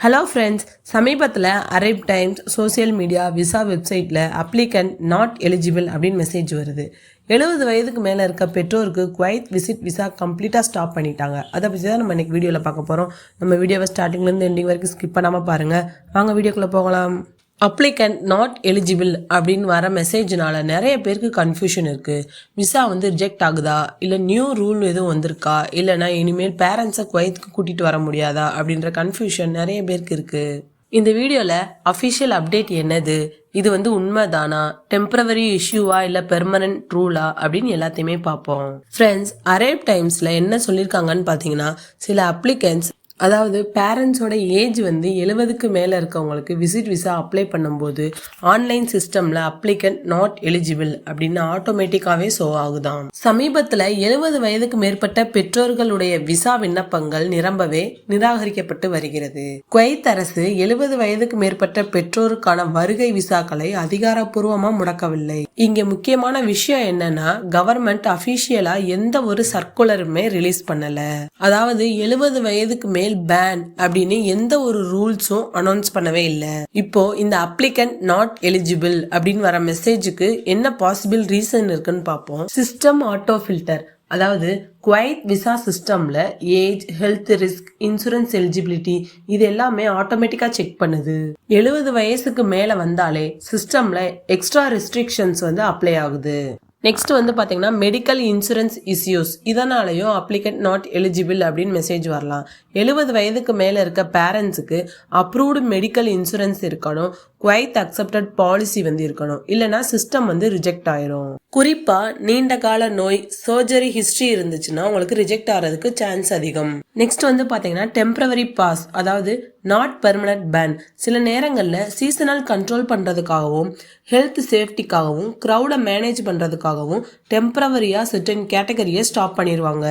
Hello friends சமீபத்தில் Arab times social media visa வெப்சைட்டில் applicant not eligible அப்படின்னு message வருது. எழுபது வயதுக்கு மேலே இருக்க பெற்றோருக்கு குவைத் விசிட் விசா கம்ப்ளீட்டாக ஸ்டாப் பண்ணிட்டாங்க. அதை பற்றி தான் நம்ம இன்னைக்கு வீடியோவில் பார்க்க போகிறோம் நம்ம வீடியோவை ஸ்டார்டிங்லேருந்து எண்டிங் வரைக்கும் ஸ்கிப் பண்ணாமல் பாருங்கள் வாங்க வீடியோக்குள்ளே போகலாம். அப்ளிகண்ட் நாட் எலிஜிபிள் அப்படின்னு வர மெசேஜ்னால நிறைய பேருக்கு கன்ஃபியூஷன் இருக்குது விசா வந்து ரிஜெக்ட் ஆகுதா? இல்லை நியூ ரூல் எதுவும் வந்திருக்கா? இல்லைனா இனிமேல் பேரண்ட்ஸை குவைத்துக்கு கூட்டிகிட்டு வர முடியாதா? அப்படின்ற கன்ஃபியூஷன் நிறைய பேருக்கு இருக்குது இந்த வீடியோவில் அஃபிஷியல் அப்டேட் என்னது? இது வந்து உண்மைதானா? டெம்பரவரி இஷ்யூவா இல்லை பெர்மனன்ட் ரூலா அப்படின்னு எல்லாத்தையுமே பார்ப்போம். ஃப்ரெண்ட்ஸ் அரேப் டைம்ஸில் என்ன சொல்லியிருக்காங்கன்னு பார்த்தீங்கன்னா சில அப்ளிகன்ஸ் அதாவது பேரண்ட்ஸோட ஏஜ் வந்து எழுபதுக்கு மேலே இருக்கவங்களுக்கு விசிட் விசா அப்ளை பண்ணும்போது ஆன்லைன் சிஸ்டமில் அப்ளிகன்ட் நாட் எலிஜிபிள் அப்படின்னு ஆட்டோமேட்டிக்காகவே ஷோ ஆகுதாம். சமீபத்தில் எழுபது வயதுக்கு மேற்பட்ட பெற்றோர்களுடைய விசா விண்ணப்பங்கள் நிரம்பவே நிராகரிக்கப்பட்டு வருகிறது. குவைத் அரசு எழுபது வயதுக்கு மேற்பட்ட பெற்றோருக்கான வருகை விசாக்களை அதிகாரப்பூர்வமாக முடக்கவில்லை. இங்கே முக்கியமான விஷயம் என்னன்னா கவர்மெண்ட் அபிஷியலா எந்த ஒரு சர்க்குலருமே ரிலீஸ் பண்ணல. அதாவது எழுபது வயதுக்கு மேல் பேன் அப்படின்னு எந்த ஒரு ரூல்ஸும் அனௌன்ஸ் பண்ணவே இல்லை. இப்போ இந்த அப்ளிகன்ட் நாட் எலிஜிபிள் அப்படின்னு வர மெசேஜுக்கு என்ன பாசிபிள் ரீசன் இருக்குன்னு பார்ப்போம். சிஸ்டம் ஆட்டோ ஃபில்டர் அதாவது குவைத் விசா சிஸ்டமில் age health risk insurance eligibility இது எல்லாமே ஆட்டோமேட்டிக்காக செக் பண்ணுது. எழுபது வயசுக்கு மேலே வந்தாலே சிஸ்டமில் எக்ஸ்ட்ரா ரெஸ்ட்ரிக்ஷன்ஸ் வந்து அப்ளை ஆகுது. நெக்ஸ்ட் வந்து பார்த்தீங்கன்னா மெடிக்கல் இன்சூரன்ஸ் இஷ்யூஸ் இதனாலையும் அப்ளிகண்ட் நாட் எலிஜிபிள் அப்படின்னு மெசேஜ் வரலாம். எழுபது வயதுக்கு மேலே இருக்க பேரண்ட்ஸுக்கு அப்ரூவ்டு மெடிக்கல் இன்சூரன்ஸ் இருக்கணும். குவைத் அக்செப்டட் பாலிசி வந்து இருக்கணும். இல்லைனா சிஸ்டம் வந்து ரிஜெக்ட் ஆயிரும். குறிப்பா நீண்ட கால நோய் சர்ஜரி ஹிஸ்டரி இருந்துச்சுன்னா உங்களுக்கு ரிஜெக்ட் ஆகிறதுக்கு சான்ஸ் அதிகம். நெக்ஸ்ட் வந்து பார்த்தீங்கன்னா டெம்பரவரி பாஸ் அதாவது நாட் பெர்மனன்ட் பேன் சில நேரங்களில் சீசனல் கண்ட்ரோல் பண்ணுறதுக்காகவும் ஹெல்த் சேஃப்டிக்காகவும் க்ரௌடை மேனேஜ் பண்ணுறதுக்காகவும் டெம்பரவரியாக சர்டன் கேட்டகரியை ஸ்டாப் பண்ணிடுவாங்க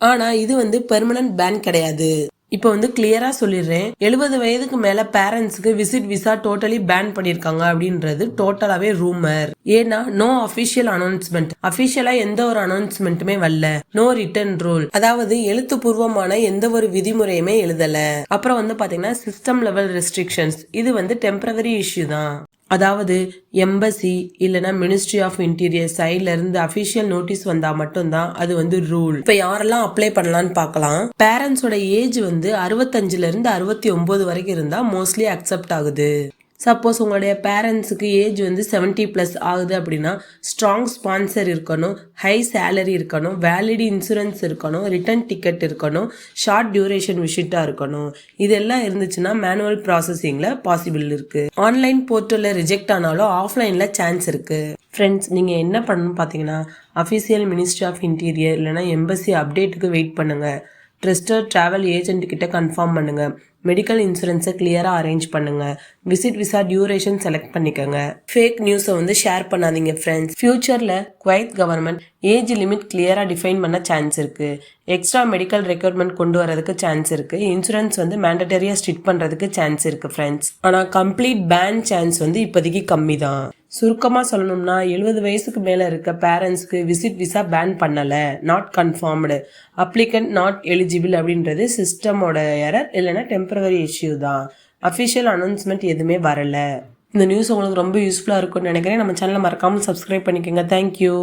ஆனால் இது வந்து பெர்மனன்ட் பேன் கிடையாது. இப்போ வந்து கிளியரா சொல்லிடுறேன். எழுபது வயதுக்கு மேல பேரண்ட்ஸ்க்கு விசிட் விசா டோட்டலி பேன் பண்ணிருக்காங்க அப்படின்றது டோட்டலாவே ரூமர் ஏன்னா நோ அபிஷியல் அனௌன்ஸ்மெண்ட் அபிஷியலா எந்த ஒரு அனௌன்ஸ்மெண்ட்டுமே வரல. நோ ரிட்டர்ன் ரூல் அதாவது எழுத்துப்பூர்வமான எந்த ஒரு விதிமுறையுமே எழுதல. அப்புறம் வந்து பாத்தீங்கன்னா சிஸ்டம் லெவல் ரெஸ்ட்ரிக்ஷன்ஸ் இது வந்து டெம்பரவரி இஷ்யூ தான். அதாவது எம்பசி இல்லைன்னா மினிஸ்ட்ரி ஆஃப் இன்டீரியர் சைட்ல இருந்து அபிஷியல் நோட்டீஸ் வந்தா மட்டும்தான் அது வந்து ரூல் இப்ப யாரெல்லாம் அப்ளை பண்ணலாம்னு பார்க்கலாம். பேரண்ட்ஸோட ஏஜ் வந்து அறுபத்தஞ்சுல இருந்து அறுபத்தி ஒன்பது வரைக்கும் இருந்தா மோஸ்ட்லி அக்செப்ட் ஆகுது. சப்போஸ் உங்களுடைய பேரண்ட்ஸுக்கு ஏஜ் வந்து செவன்ட்டி ப்ளஸ் ஆகுது அப்படின்னா ஸ்ட்ராங் ஸ்பான்சர் இருக்கணும் ஹை சேலரி இருக்கணும் வேலிடி இன்சூரன்ஸ் இருக்கணும் ரிட்டர்ன் டிக்கெட் இருக்கணும் ஷார்ட் டியூரேஷன் விசிட்டாக இருக்கணும். இதெல்லாம் இருந்துச்சுன்னா மேனுவல் ப்ராசஸிங்கில் பாசிபிள் இருக்குது ஆன்லைன் போர்ட்டலில் ரிஜெக்ட் ஆனாலும் ஆஃப்லைனில் சான்ஸ் இருக்குது ஃப்ரெண்ட்ஸ் நீங்கள் என்ன பண்ணணும் பார்த்தீங்கன்னா அஃபீஷியல் மினிஸ்ட்ரி ஆஃப் இன்டீரியர் இல்லைனா எம்பசி அப்டேட்டுக்கு வெயிட் பண்ணுங்கள் ட்ரஸ்டட் ட்ராவல் ஏஜென்ட் கிட்ட கன்ஃபார்ம் பண்ணுங்கள் மெடிக்கல் இன்சூரன்ஸை கிளியராக அரேஞ்ச் பண்ணுங்கள் விசிட் விசா டியூரேஷன் செலக்ட் பண்ணிக்கோங்க. ஃபேக் நியூஸை வந்து ஷேர் பண்ணாதீங்க ஃப்ரெண்ட்ஸ் ஃபியூச்சரில் குவைத் கவர்மெண்ட் ஏஜ் லிமிட் கிளியராக டிஃபைன் பண்ண சான்ஸ் இருக்குது எக்ஸ்ட்ரா மெடிக்கல் ரெக்யர்மெண்ட் கொண்டு வரதுக்கு சான்ஸ் இருக்குது இன்சூரன்ஸ் வந்து மேண்டட்டரியாக ஸ்ட்ரிட் பண்ணுறதுக்கு சான்ஸ் இருக்குது ஃப்ரெண்ட்ஸ் ஆனால் கம்ப்ளீட் பேன் சான்ஸ் வந்து இப்போதைக்கு கம்மி தான் சுருக்கமாக சொல்லணும்னா எழுபது வயசுக்கு மேலே இருக்க பேரண்ட்ஸ்க்கு விசிட் விசா பேன் பண்ணலை. Not confirmed applicant not eligible அப்படின்றது சிஸ்டமோட எரர் இல்லைன்னா டெம்பரவரி இஷ்யூ தான். அஃபிஷியல் அனௌன்ஸ்மெண்ட் எதுவுமே வரலை. இந்த நியூஸ் உங்களுக்கு ரொம்ப யூஸ்ஃபுல்லாக இருக்கும்னு நினைக்கிறேன். நம்ம சேனலை மறக்காமல் சப்ஸ்கிரைப் பண்ணிக்கோங்க. தேங்க்யூ